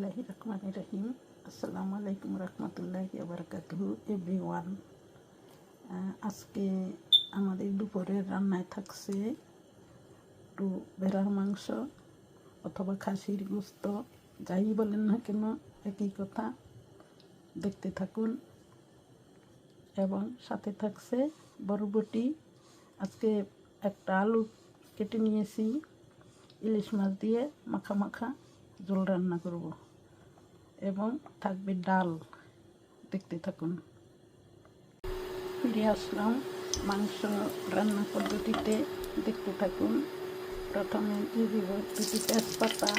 বিসমিল্লাহি রহমান রহিম আসসালামু আলাইকুম রহমতুল্লাহি আবরকাতহু এভরিওয়ান আজকে আমাদের দুপুরের রান্নায় থাকছে একটু ভেড়ার মাংস অথবা খাসির গোস্ত, যাই বলেন না কেন, একই কথা। দেখতে থাকুন। এবং সাথে থাকছে বরবটি। আজকে একটা আলু কেটে নিয়েছি। ইলিশ মাছ দিয়ে মাখা মাখা ঝোল রান্না করব। এবং থাকবে ডাল। দেখতে থাকুন। ফিরে আসলাম মাংস রান্না পদ্ধতিতে। দেখতে থাকুন। প্রথমে দিয়ে দিব দুটি তেজপাতা,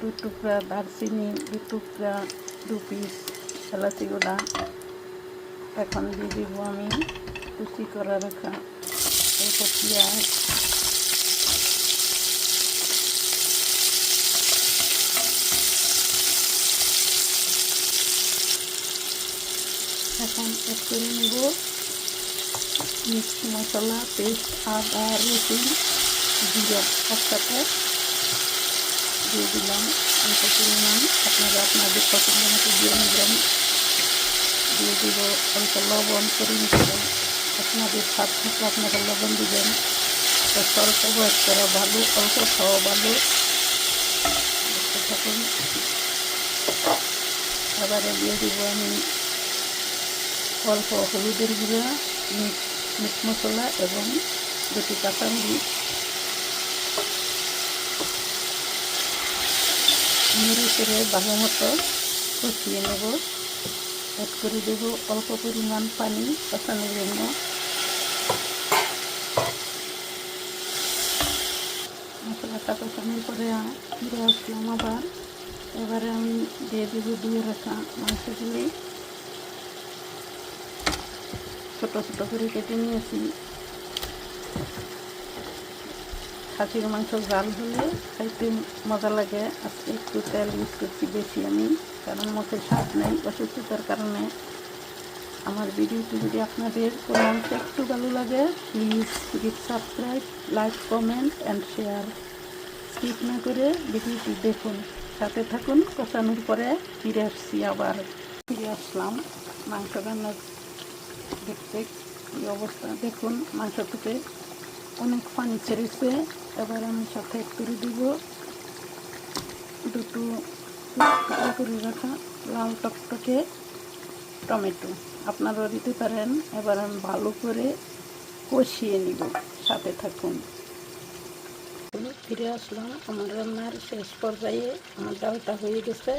দু টুকরা দারচিনি, দু টুকরা দু পিস এলাচি গোড়া। এখন দিয়ে দিব আমি কুচি করা রাখা। পেঁয়াজ এখন অ্যাড করে নেব। মিক্স মশলা, পেস্ট, আদা, রসুন, জিরা একসাথে দিয়ে দিলাম। অল্প পরিমাণ। আপনারা আপনাদের পছন্দ মতো দিয়ে নেবেন। দিয়ে দিব অল্প লবণ করে নেবেন আপনাদের স্বাদ থাকলে আপনারা লবণ দিবেন। স্বল্প বয়স করা ভালো, অল্প খাওয়া ভালো। থাকুন। এবারে দিয়ে দিব আমি অল্প হলুদের গুঁড়া, মিট মশলা এবং দুটি কাঁচামরিচ। নেড়ে করে ভালো মতো কষিয়ে নেব। অ্যাড করে দেব অল্প পরিমাণ পানি কষানোর জন্য। মশলাটা কষানোর পরে ফিরে আসলাম আবার। এবারে আমি দিয়ে দেবো দিয়ে রাখা মাংসগুলি ছোট ছোট করে কেটে নিয়েছি। খাসির মাংস জাল হলে খাইতে মজা লাগে। আজকে একটু তেল ইউজ করছি বেশি আমি, কারণ মুখে স্বাদ নেই, অসুস্থতার কারণে। আমার ভিডিওটি যদি আপনাদের কোনো অংশ একটু ভালো লাগে please get subscribe like comment and share skip না করে ভিডিওটি দেখুন। সাথে থাকুন, কষানোর পরে ফিরে আসছি আবার। ফিরে আসলাম মাংস রান্নার দেখতে, এই অবস্থা। দেখুন মাংস থেকে অনেক পানি ছেড়েছে। এবার আমি সাথে করে দিব। দুটো করে রাখা লাল টকটকে টমেটো। আপনারাও দিতে পারেন। এবার আমি ভালো করে কষিয়ে নিব। সাথে থাকুন। ফিরে আসলাম আমার রান্নার শেষ পর্যায়ে। আমার ডালটা হয়ে গেছে।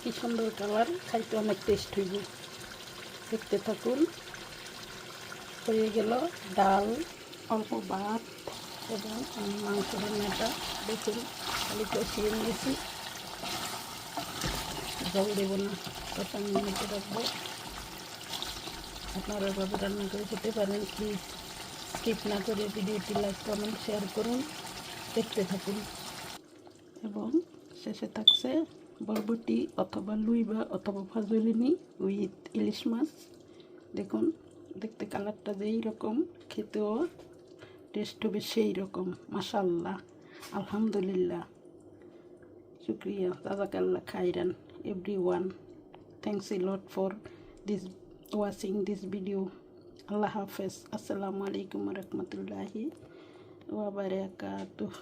কি সুন্দর কালার খাইতে অনেক টেস্ট হইব। দেখতে থাকুন। হয়ে গেল ডাল, অল্প ভাত এবং মাংস রান্নাটা দেখুন, খালি কষিয়ে নিয়েছি। জল দেবো না কষান মিনিটে রাখব। আপনারা এভাবে রান্না করে খেতে পারেন প্লিজ স্কিপ না করে ভিডিওটি লাইক কমেন্ট শেয়ার করুন। দেখতে থাকুন। এবং শেষে থাকছে বরবটি অথবা লুইবা অথবা ফাজলিনি উইথ ইলিশ মাছ। দেখুন, দেখতে কালারটা যেই রকম খেতেও টেস্ট হবে সেই রকম মাসাল্লাহ আলহামদুলিল্লাহ। শুক্রিয়া জাজাকাল্লাহ খাইরান every one thanks a lot for this watching this video আল্লাহ হাফেজ, আসসালামু আলাইকুম রহমতুল্লাহি ওয়াবারাকাতুহ